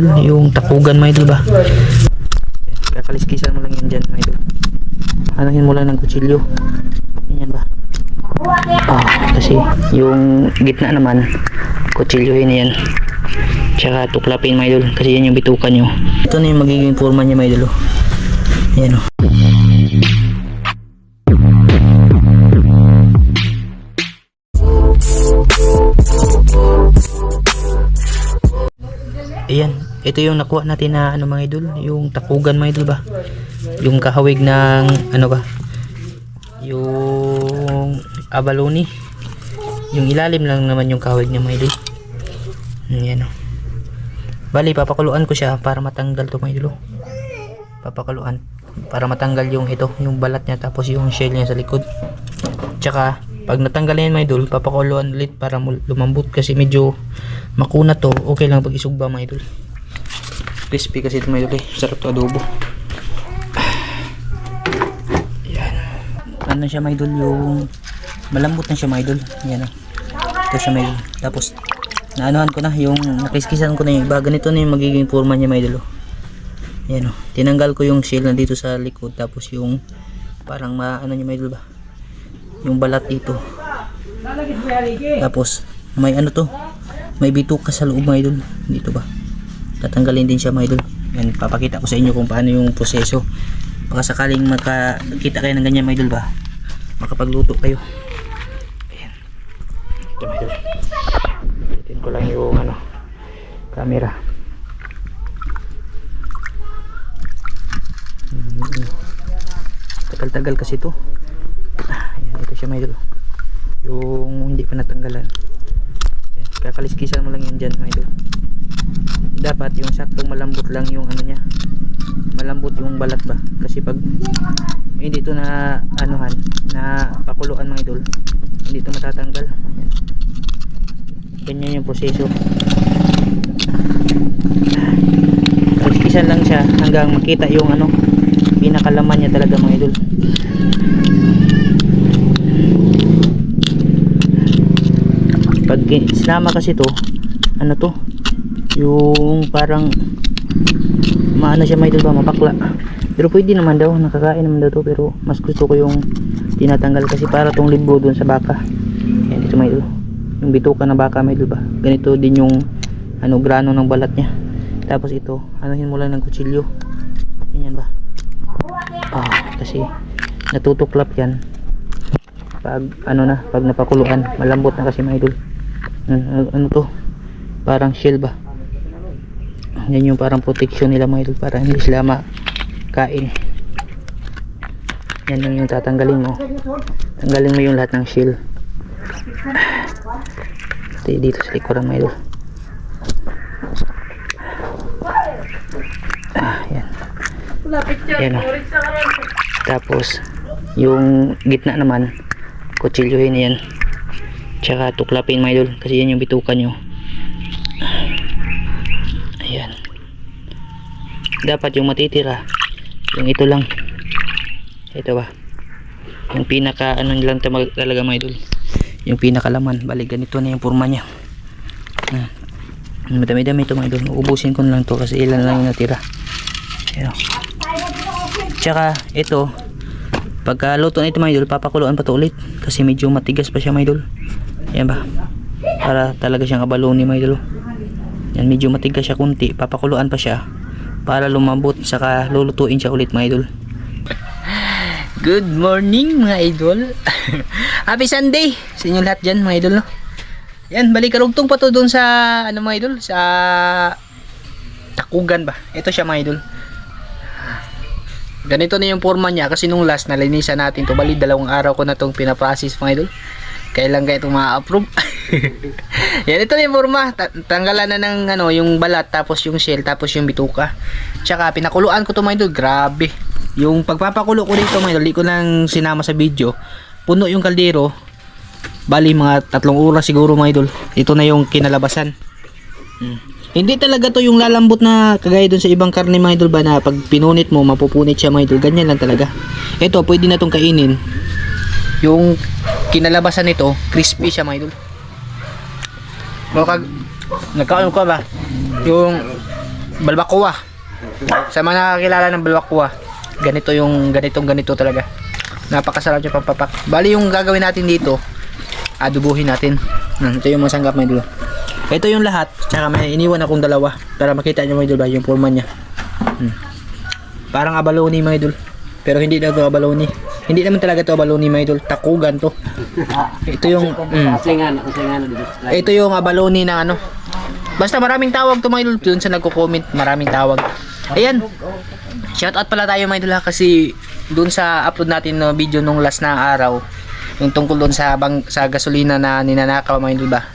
Yung takugan mga idol ba? Kakaliskisan mo lang yan dyan mga idol. Anahin mo lang ng kutsilyo. Ganyan ba? Ah, kasi yung gitna naman, kutsilyohin yan. Tsaka tuklapin mga idol kasi yan yung bitukan nyo. Ito na yung magiging forma niya mga idol. oh. Ayan o. ito yung nakuha natin na ano mga idol, yung takugan mga idol ba? Yung kahawig ng ano ba? Yung abalone. Yung ilalim lang naman yung kahawig niya mga idol. Ayan o. Bali, papakuluan ko siya para matanggal to mga idol. oh. Papakuluan. Para matanggal yung ito, yung balat niya tapos yung shell niya sa likod. Tsaka, pag natanggal na yan mga idol, papakuluan ulit para lumambot kasi medyo makuna to. Okay lang pag isugba mga idol. Crispy kasi ito idol eh. Sarap to adobo. Yan. Ano siya mga idol yung malambot na siya mga idol. Yan oh. Ito siya mga idol. Tapos naanuhan ko na yung nakiskisan ko na yung iba. Ganito na yung magiging forma niya mga idol. oh. Yan oh. Tinanggal ko yung shell na dito sa likod tapos yung parang ma ano niya mga idol ba? Yung balat dito. Tapos may ano to? May bituka sa loob mga idol. Dito ba? Tatanggalin din siya mga idol. Yan, papakita ko sa inyo kung paano yung proseso. Baka sakaling makakita kayo ng ganyan mga idol ba? Makapagluto kayo. Ayan. Ito mga idol. Itin ko lang yung ano, camera. Mm. Tagal-tagal kasi to. Ayan, ito siya mga idol. Yung hindi pa natanggalan. Kakaliskisan mo lang yan dyan mga idol. Dapat yung saktong malambot lang yung ano niya. Malambot yung balat ba? Kasi pag hindi ito na anuhan, na pakuluan mga idol, hindi ito matatanggal. Ganyan yung proseso. Kaliskisan lang siya hanggang makita yung ano, pinakalaman niya talaga mga idol. Pag sinama kasi to. Ano to? Yung parang maano siya may ba mapakla. Pero pwede naman daw nakakain naman daw to pero mas gusto ko yung tinatanggal kasi para tong libro dun sa baka. Yan dito may yung bituka ng baka may ba ganito din yung ano grano ng balat niya. Tapos ito anuhin mo lang ng kutsilyo. Ganyan ba? Ah kasi natutuklap yan. Pag ano na pag napakuluan malambot na kasi mga idol ano, ano to? Parang shell ba? Yan yung parang protection nila mga idol para hindi sila makain. Yan lang yung tatanggalin mo. Tanggalin mo yung lahat ng shell Pati dito sa likuran mga idol. Ah yan. Yan o tapos yung gitna naman kutsilyohin yan tsaka tuklapin mga idol kasi yan yung bitukan nyo. Ayan. Dapat yung matitira yung ito lang. Ito ba? Yung pinaka ano lang talaga mga idol. Yung pinakalaman balik ganito na yung forma nya hmm. madami dami ito mga idol. Ubusin ko na lang to kasi ilan lang yung natira. Ayan. Tsaka ito pagka luto na ito mga idol papakuluan pa to ulit kasi medyo matigas pa siya mga idol yan ba? Para talaga siyang abalone mga idol yan medyo matigas siya kunti. Papakuluan pa siya para lumambot saka lulutuin siya ulit mga idol. Good morning mga idol. Happy sunday sa inyo lahat dyan mga idol no? yan balik karugtong pa to dun sa ano mga idol sa takugan ba? Ito siya mga idol. Ganito na yung forma niya kasi nung last nalinisan natin to. Bali dalawang araw ko na tong pinaprocess mga idol kailan kaya ito ma-approve? Yan ito na yung forma. Ta- tanggalan na ng ano yung balat tapos yung shell tapos yung bituka. Tsaka pinakuluan ko to mga idol. Grabe. Yung pagpapakulo ko dito mga idol di ko lang sinama sa video. Puno yung kaldero. Bali mga tatlong oras siguro mga idol. Ito na yung kinalabasan. Hmm. Hindi talaga to yung lalambot na kagaya dun sa ibang karne mga idol ba na pag pinunit mo mapupunit siya mga idol. Ganyan lang talaga. Ito pwede na tong kainin. Yung kinalabasan nito, crispy siya mga idol. Baka nagkaano ka ba? Yung balbacoa. Sa mga nakakilala ng balbacoa, ganito yung ganitong ganito talaga. Napakasarap yung pampapak. Bali yung gagawin natin dito, adubuhin natin. Hmm, ito yung mga sanggap mga idol. Ito yung lahat, tsaka may iniwan akong dalawa para makita nyo mga idol ba yung forma niya. Hmm. Parang abalone mga idol. Pero hindi na to abalone. Hindi naman talaga to abalone mga idol. Takugan to. Ito yung mm, ito yung abalone na ano. Basta maraming tawag to mga idol. Doon sa nagko-comment, maraming tawag. Ayan. Shout out pala tayo mga idol ha, kasi doon sa upload natin na video nung last na araw, yung tungkol doon sa bang, sa gasolina na ninanakaw mga idol ba?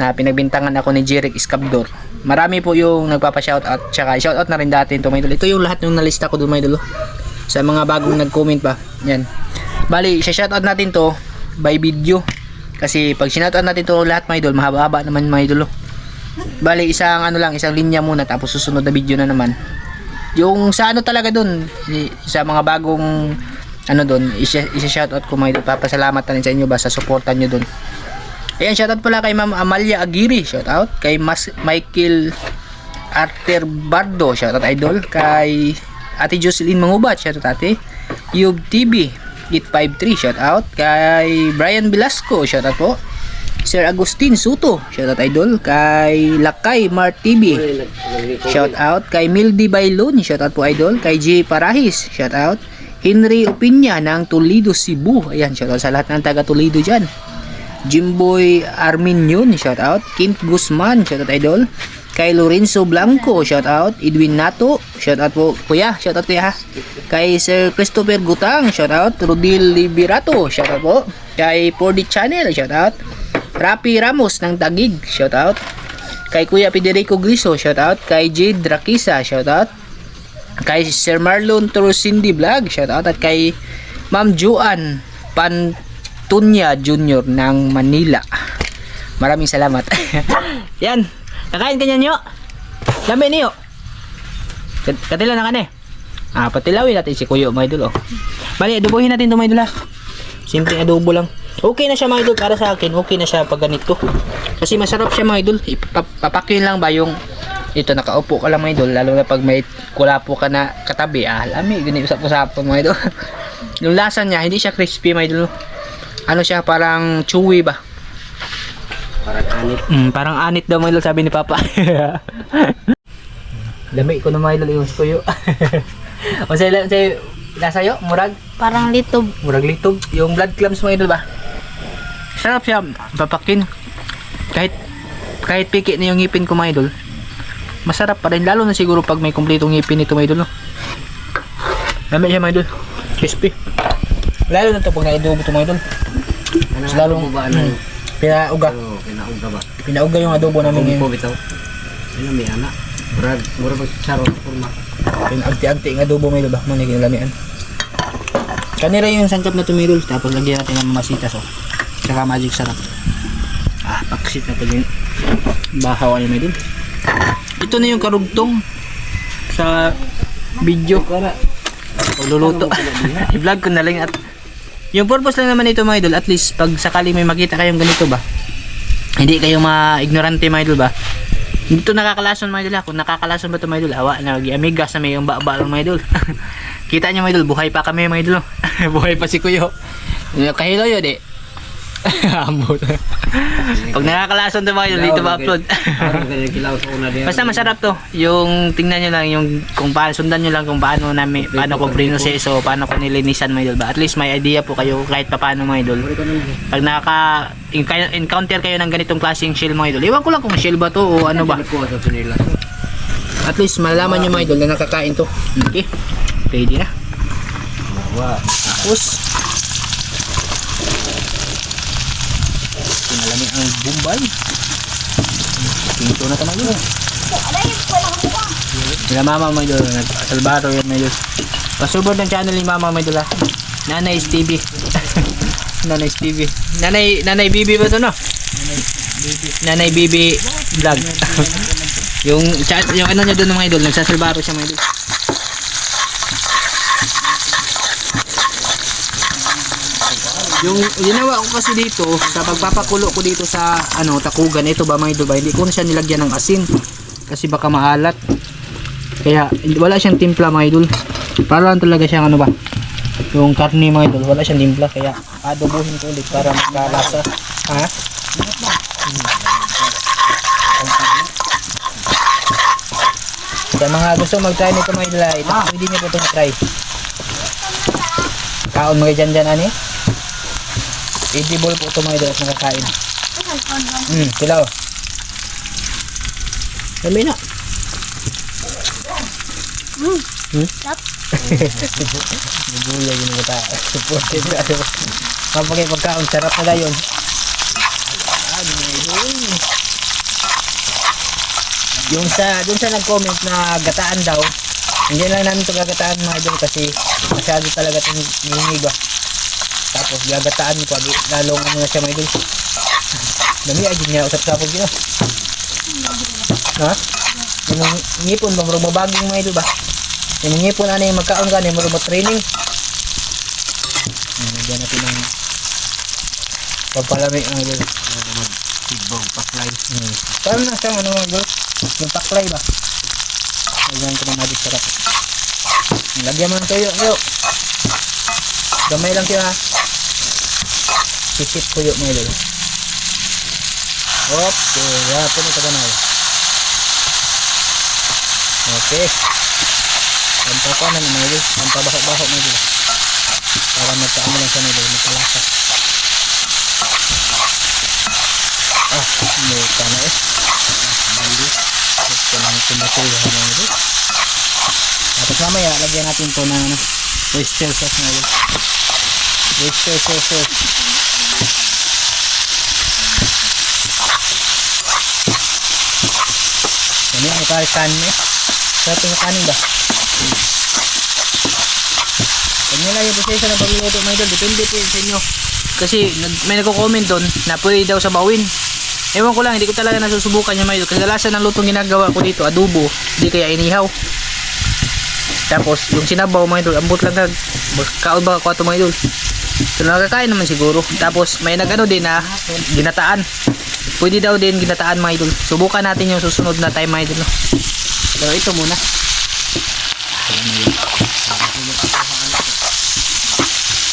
Na pinagbintangan ako ni Jeric Iscabdor. Marami po yung nagpapa-shoutout tsaka shoutout na rin dati ito mga idol. Ito yung lahat yung nalista ko doon mga idol. oh. Sa mga bagong nag-comment pa. Yan. Bali, shoutout natin to by video. Kasi pag sinoutout natin to lahat mga idol, mahaba-haba naman mga idol. oh. Bali, isang ano lang, isang linya muna tapos susunod na video na naman. Yung sa ano talaga doon, sa mga bagong ano doon, isa, isa shoutout ko mga idol. Papasalamat na rin sa inyo ba sa suportan nyo doon. Ayan, shoutout pala kay Ma'am Amalia Aguirre, shoutout. Kay Mas Michael Arter Bardo, shoutout idol. Kay Ate Jocelyn Mangubat, shoutout ate. Yub TV, 853, shoutout. Kay Brian Velasco, shoutout po. Sir Agustin Suto, shoutout idol. Kay Lakay Mart TV, Shout out kay Mildy Bailon, shout out po idol. Kay G Parahis, shout out. Henry Opinya ng Toledo, Cebu. Ayan, shout out sa lahat ng taga Toledo dyan. Jimboy Arminion, shout out. Kint Guzman, shout out idol. Kay Lorenzo Blanco, shout out. Edwin Nato, shout out po kuya, shout out kuya. Kay Sir Christopher Gutang, shout out. Rodil Liberato, shout out po. Kay 4D Channel, shout out. Rapi Ramos ng Tagig, shout out. Kay Kuya Federico Griso, shout out. Kay Jade Rakisa, shout out. Kay Sir Marlon Torosindi Vlog, shout out. At kay Ma'am Juan Pantunya Jr. ng Manila. Maraming salamat. Yan. Kakain ka niyan, yo. Lami niyo. Kat- Katila na ka na eh. Ah, patilawin natin si Kuya, mga idol, oh. Bali, adobohin natin ito, mga idol, ah. Simpleng adobo lang. Okay na siya mga idol para sa akin. Okay na siya pag ganito. Kasi masarap siya mga idol. Ipapakin lang ba yung ito nakaupo ka lang mga idol lalo na pag may kulapo ka na katabi ah lami ganyan usap-usap mga idol yung lasa niya hindi siya crispy mga idol ano siya parang chewy ba Parang anit. mm, parang anit daw mga idol sabi ni papa. Lami ko na mga idol yung kuyo o sa sa lasa yo murag? Parang litob. murag litob. Yung blood clams mga idol ba? Sarap siya. Papakin. Kahit kahit piki na yung ngipin ko mga idol. Masarap pa rin. Lalo na siguro pag may kumpletong ngipin nito mga idol no? Lami siya mga idol. Crispy. Lalo na to pag naidobo ito mga idol. Ano Mas lalong ba mm, ano? Pinauga. Oo, kinauga ba? pinauga yung adobo namin Kung ngayon. bitaw. Ano may anak? Murag, murag ba sarong forma. pinagti-agti ang adobo idol ba mo lamian kanira yung sangkap na tumidol tapos lagyan natin ng masitas oh saka magic sarap. Ah paksit natin yung bahaw ay mga idol ito na yung karugtong sa video. Para, pagluluto. I-vlog ko na lang at yung purpose lang naman ito mga idol at least pag sakali may makita kayong ganito ba hindi kayo ma-ignorante mga idol ba? Hindi to nakakalason mga idol ha. kung nakakalason ba ito mga idol awa na amigas na may yung baba lang mga idol. Kita nyo mga idol buhay pa kami mga idol buhay pa si kuyo. Kahilo yun Ambot. Pag nakakalason to mga idol, dito ba upload? Basta masarap to. Yung tingnan nyo lang yung kung paano sundan nyo lang kung paano namin paano ko prinoseso, paano ko nilinisan mga idol ba. At least may idea po kayo kahit pa paano mga idol. Pag nakaka encounter kayo ng ganitong klaseng shell mga idol. Iwan ko lang kung shell ba to o ano ba. At least malalaman nyo mga idol na nakakain to. Okay. Pwede na. Wa. Tapos Pinalami ang bumbay. Pinto na mga idol. Sila mama mga idol. Nag-salbaro yan idol. Pasubod ng channel ni mama mga idol ha. Nanay TV. Nanay TV. Nanay, Nanay Bibi ba ito no? Nanay Bibi vlog. yung chat, yung ano niya doon mga idol, nagsasalbaro siya mga idol. Yung ginawa ko kasi dito sa pagpapakulo ko dito sa ano takugan ito ba mga idol ba hindi ko na siya nilagyan ng asin kasi baka maalat. Kaya wala siyang timpla mga idol. Para lang talaga siyang ano ba? Yung karne mga idol, wala siyang timpla kaya adobohin ko ulit para magkalasa. Ha? Sa mga gusto mag-try nito mga idol, ito pwede niyo po itong try. Kaon mga dyan dyan ani. Edible po ito mga idol at nakakain. Sila oh. Dami na. Hmm? Bubuya yun mo tayo. Supported na. Kapag pagkaon, sarap na mga idol. Yung sa, dun sa nag-comment na gataan daw, hindi lang namin ito gagataan mga idol kasi masyado talaga itong nihingig Tapos gagataan ko, agi, lalong ano na siya mga idol. Dami ay niya usap-sapog yun. Ha? Yung ngipon ba, marunong mabaging idol ba? Yung ngipon ano yung magkaon ka, yung marunong training. Hmm, Diyan natin ang pagpalami mga idol. Sigbog, paslay. Hmm. Paano na siyang ano mga idol? Yung paklay ba? Ayan ko na magic sarap. Lagyan mo ng tuyo. Tuyo. Gamay lang siya ha. Sisip tuyo mga idol. Hop. Kaya puno ka na. Okay. Pampakuan na mga idol. Pampabahok-bahok mga idol. Para magkaano lang siya mga idol. Magkalasa. Ah, may kana eh. Bali. Ito lang tumatuyo mga idol. Tapos mamaya, lagyan natin to ng ano, oyster sauce mga idol. Oyster sauce. Ay kanin eh? Sarap yung kanin ba? Kanya lang yung proseso ng pagluluto mga idol. Depende po sa inyo. Kasi nag, may nagko-comment doon na pwede daw sa bawin. Ewan ko lang, hindi ko talaga nasusubukan yung mga idol. Kadalasan ng lutong ginagawa ko dito, adobo. Hindi kaya inihaw. Tapos, yung sinabaw mga idol, ambot lang kag kaon ba ako ito mga idol. So, nakakain naman siguro. Tapos, may nagano din na ginataan. Pwede daw din ginataan mga idol. Subukan natin yung susunod na time mga idol. No? Pero ito muna.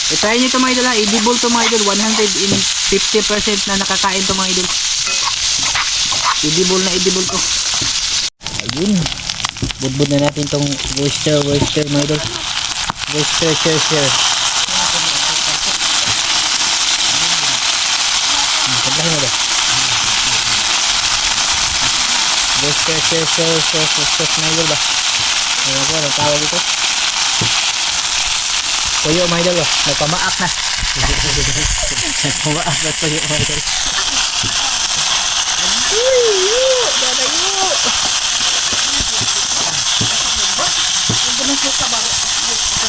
I-try nyo ito mga idol ha. Edible to mga idol. 150% na nakakain to mga idol. Edible na edible to. Ayun. Budbud na natin tong oyster, oyster mga idol. Oyster, share, share. Sabahin mo ba? Oyster, share, share, share, share, share, mga idol ba? Ano ba? Anong tawag ito? Tuyo mga idol oh. Nagpamaak na. Nagpamaak na tuyo mga idol. Tuyo! Dadayo!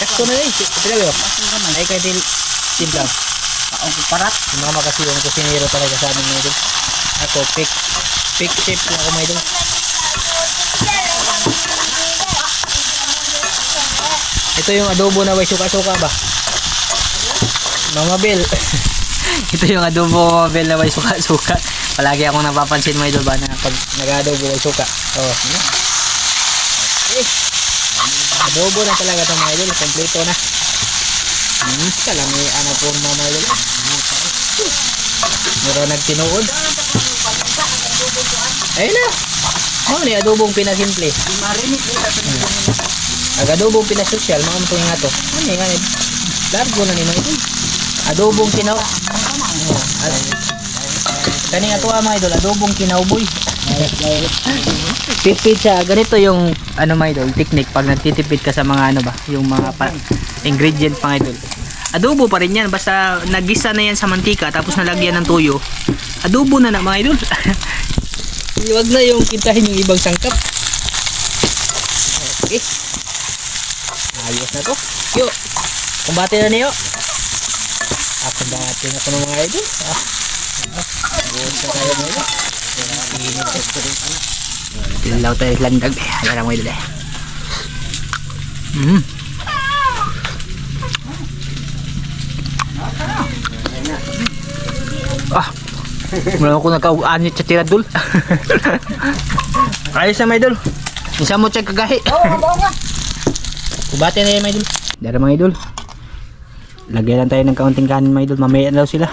Sakto na eh. Talaga yun. Ay kayo til timplang. Ang parat. Yung mga makasiwang kusinero talaga sa amin mga idol. Ako, pick, pick chip lang ako mga idol. Ito yung adobo na may suka-suka ba? Bel. Ito yung adobo Bel na may suka-suka. Palagi akong napapansin mga idol ba na pag nag-adobo may suka. Oh? Okay. Adobo na talaga ito mga idol. Kompleto na. Hmm, kalami ano po mga idol. Meron nagtinuod. Ayun na. Ano ni adobong pinasimple. Marinig ko sa Ang adobong pinasosyal, mga mutong nga to. Ano nga ni? Largo na ni mga idol. Adobong kinaw. Ad- Kani nga to ah, mga idol, adobong kinawboy. Tipid siya. Ganito yung ano mga idol, technique pag nagtitipid ka sa mga ano ba, yung mga pa, ingredient mga idol. Adobo pa rin yan, basta nagisa na yan sa mantika tapos nalagyan ng tuyo. Adobo na na mga idol. Huwag na yung kintahin yung ibang sangkap. Okay. Ayos na to. Yo. Kumbate na niyo. Ah, kumbate na ko ng mga idol. Ah. Buwan sa tayo na. Tilaw tayo landag. Alam mo idol eh. Mm. Ah. Wala ako nagkauanit sa tiradol. Ayos na, may idol. Isa mo check kagahi. Oo, oo nga. Kubate na yan, mga idol. Dara mga idol. Lagay lang tayo ng kaunting kanin, mga idol. Mamaya na daw sila.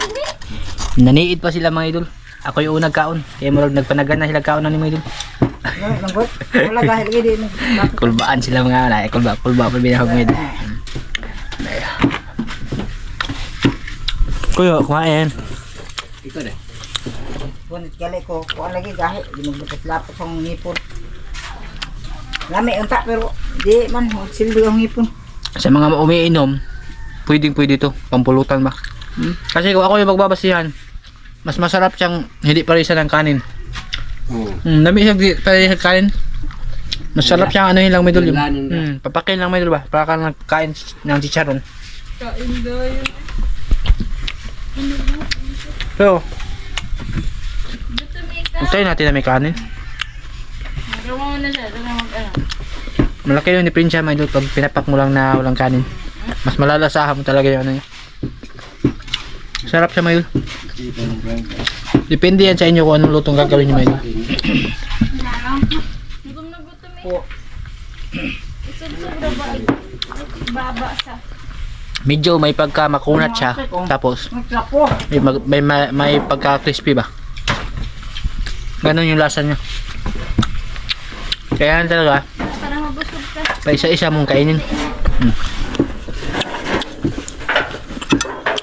Naniid pa sila, mga idol. Ako yung unang kaon. Kaya murag nagpanagan na sila kaon na ni mga idol. Wala gahit lagi din. Kulbaan sila mga wala. Kulba, kulba pa binahag mga idol. Kuya, kumain. Ito na. Kunit kali ko. Kuha lagi gahit. Di maglapat-lapat sa ngipon. Lami unta pero di man silbi ang ngipon. Sa mga umiinom, pwedeng pwede to. Pampulutan ba? Hmm? Kasi kung ako yung magbabasihan, mas masarap siyang hindi parisa ng kanin. Hmm, nami siya di parisa ng kanin. Masarap siyang ano yun lang may dul. yung-. Hmm, papakin lang may dul ba? Para ka nagkain ng chicharon. Kain daw yun. Pero. Antayin natin na may kanin. Magawa mo na siya. Malaki yung diferensya may dul pag pinapak mo lang na walang kanin. Mas malalasahan mo talaga yung ano niya. Sarap siya may dul. Depende yan sa inyo kung anong lutong gagawin niyo may dul. Gutom na gutom eh. Isubsob ba? Baba sa. Medyo may pagka makunat siya. Tapos, Nagtrapo. may, mag- may, may, may pagka crispy ba? Ganon yung lasa niya. Kaya yan talaga, Para mabusog ka. pa isa-isa mong kainin. Hmm.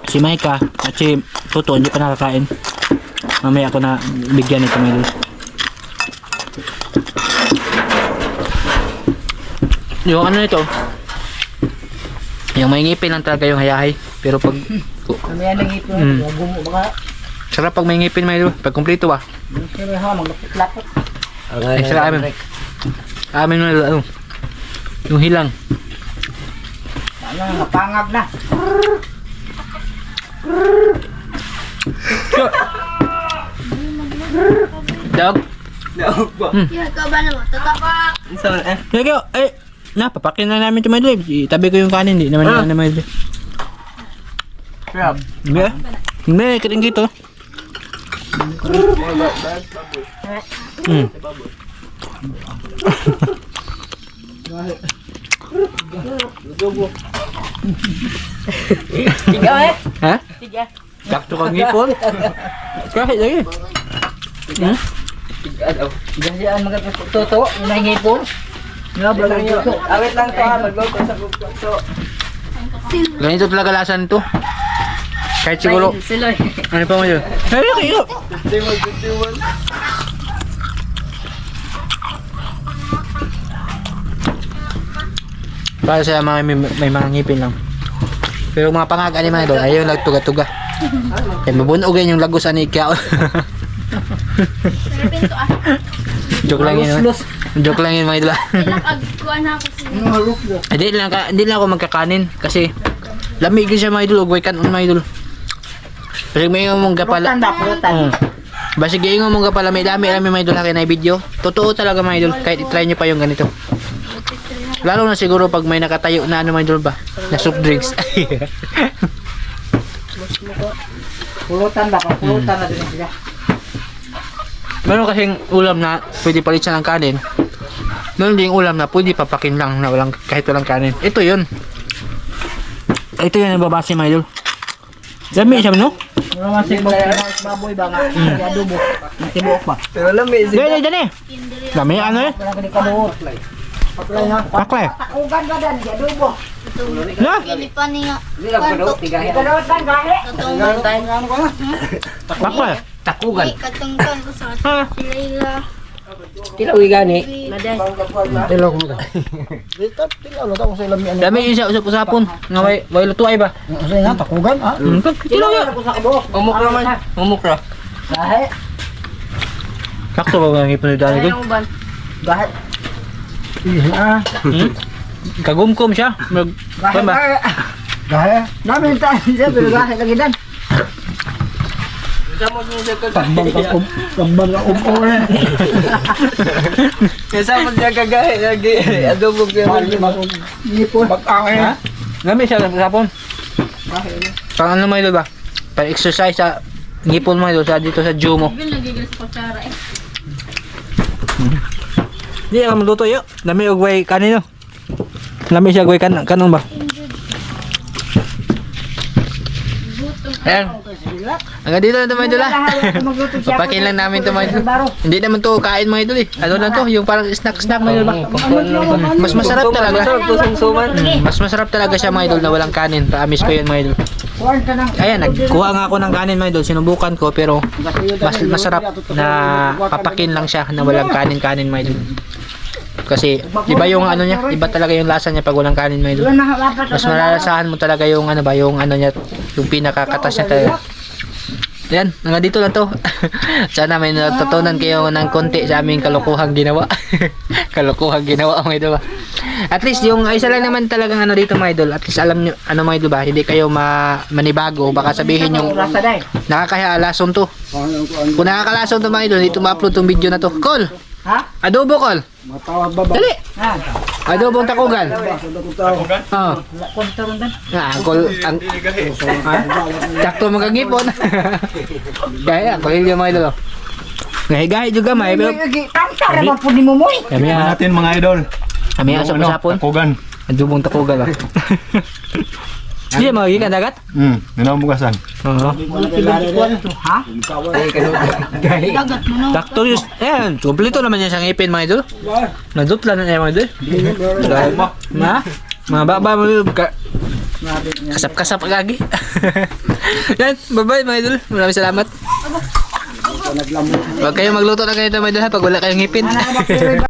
Si Maika at si Toto hindi pa nakakain. Mamaya ako na bigyan ito may Yung ano nito, yung may ngipin lang talaga yung hayahay. Pero pag, Kami yan ang ngipon. Mm. Gumo baka. sarap pag may ngipin may pag kumpleto ba? Pero ha, maglapit-lapit. Extra amin. Amin na ano, yung hilang. Ano, napangab na. Dog. Ikaw ba naman? Tatapak. Sige, eh, na, papakin na namin ito may drive. Itabi ko yung kanin, di naman ah. na may drive. Crab. Hindi. Hindi, kating dito. Hmm. Tiga eh. Ha? Tiga. Sakto kang ngipon. Kahit lagi. Hmm? Tiga daw. Diyan ang mga toto, yun ang ngipon. Nga ba lang yun? Awit lang to ha, magluto sa kukuto. Ganito talaga lasa nito. Kahit siguro, Siloy. ano pa mo yun? Ay, kayo. Para sa mga may, may mga ngipin lang. Pero mga pangag ani idol, ayaw nagtuga-tuga. Kaya mabunog yan yung lagos ani kaya. Sarapin to ah. Joke lang yun. Joke lang yun mga idol. Lus-lus. Hindi lang hindi lang ako magkakanin kasi lamig yun siya mga idol, ugway kan mga idol. Kasi may mong gapala. Pulutan ba, pulutan. Mm. Basi gayon mong gapala may dami dami mga idol akin na video. Totoo talaga mga idol, kahit i-try nyo pa yung ganito. Lalo na siguro pag may nakatayo na ano mga idol ba? Na soft drinks. Pulutan ba? Pulutan na din sila. Meron kasing ulam na pwede palit siya ng kanin. Meron ding ulam na pwede papakin lang na walang kahit walang kanin. Ito yun. Ito yun ang babase mga idol. Dami siya no? Mga masig mo baboy ba nga? Adobo. Matibok ba? Pero alam mo, isip Dali, dali. Dami ano eh. Di. Paklay na. Paklay. Takugan ba dan? Kaya adobo. Na? Pilipan niya. Kaduhot dan gahe. Paklay. Takugan. Katungkol ko sa Ha? Tilaw. Maday. Tilaw ko mo. Dito, tilaw na ako sa ilang ano. Dami yun siya usap-usapon. Nga may, may lutuay ba? Sa nga, takugan ha? Hmm, Tilaw kabuhok. Umukra man. Umukra. Gahe. Sakto ba ang ipon ni Dani Gold? ban? Gahe. Ah. Hmm? Kagumkom siya. Mag... Gahe. Ano ba? gahe. Gahe. Namin tayo siya, gahe lagi dan. Tambang ka um, tambang ka um eh. kasama niya kagahe, lagi adobo ko Bali mag nipon. Ha? Dami siya usapon. Pang ano may ba? Pang exercise sa ngipon mga idol sa dito sa Jumo. Bin nagigil sa kutsara eh. Di ka maluto yo. Lami og way kanino. Lami siya way kan kanon ba? Ayan. Hanggang dito lang ito mga idol ah. Magluto siya. Papakin lang namin ito mga idol. Hindi naman to kain mga idol eh. Ano lang to, yung parang snack-snack mga idol ba? Mas masarap talaga. Mas masarap talaga siya mga idol na walang kanin. Promise ko yun mga idol. Ayan, nagkuha nga ako ng kanin mga idol. Sinubukan ko pero mas masarap na papakin lang siya na walang kanin-kanin mga idol. Kasi iba yung ano niya, iba talaga yung lasa niya pag walang kanin dapat. Mas malalasahan mo talaga yung ano ba, yung ano niya, yung pinakakatas niya talaga. Yan, hanggang dito lang to. Sana may natutunan kayo ng konti sa aming kalokohang ginawa. kalokohang ginawa mga idol ba. At least yung isa lang naman talagang ano dito mga idol. At least alam nyo, ano mga idol ba, hindi kayo ma manibago. Baka sabihin yung Rasa dahil. nakakahiya lason to. Kung nakakalason to mga idol, dito ma-upload tong video na to. Call! Ha? Adobo call! Dali! Ha? Adobong takugan. Oo. Konturon din. Ah, kol ang ha? Sakto magagipon. Kaya, kolilyo mga idol. Gahi-gahi juga may pero Tangka naman po ni mo mo eh. kami natin mga idol. kami ah, sa Yung ano. Takugan. Adobong takugan mo gikan dagat? Hmm, nanaw bugasan. Oo. Ha? Sakto yun. Ayan, kompleto naman yan sa ngipin mga idol. Nadutla na niya mga idol. Ma? Mga baba mo yun. Ka kasap-kasap agagi. Yan, bye-bye mga idol. Maraming salamat. Huwag kayong magluto na ganito mga idol ha pag wala kayong ngipin.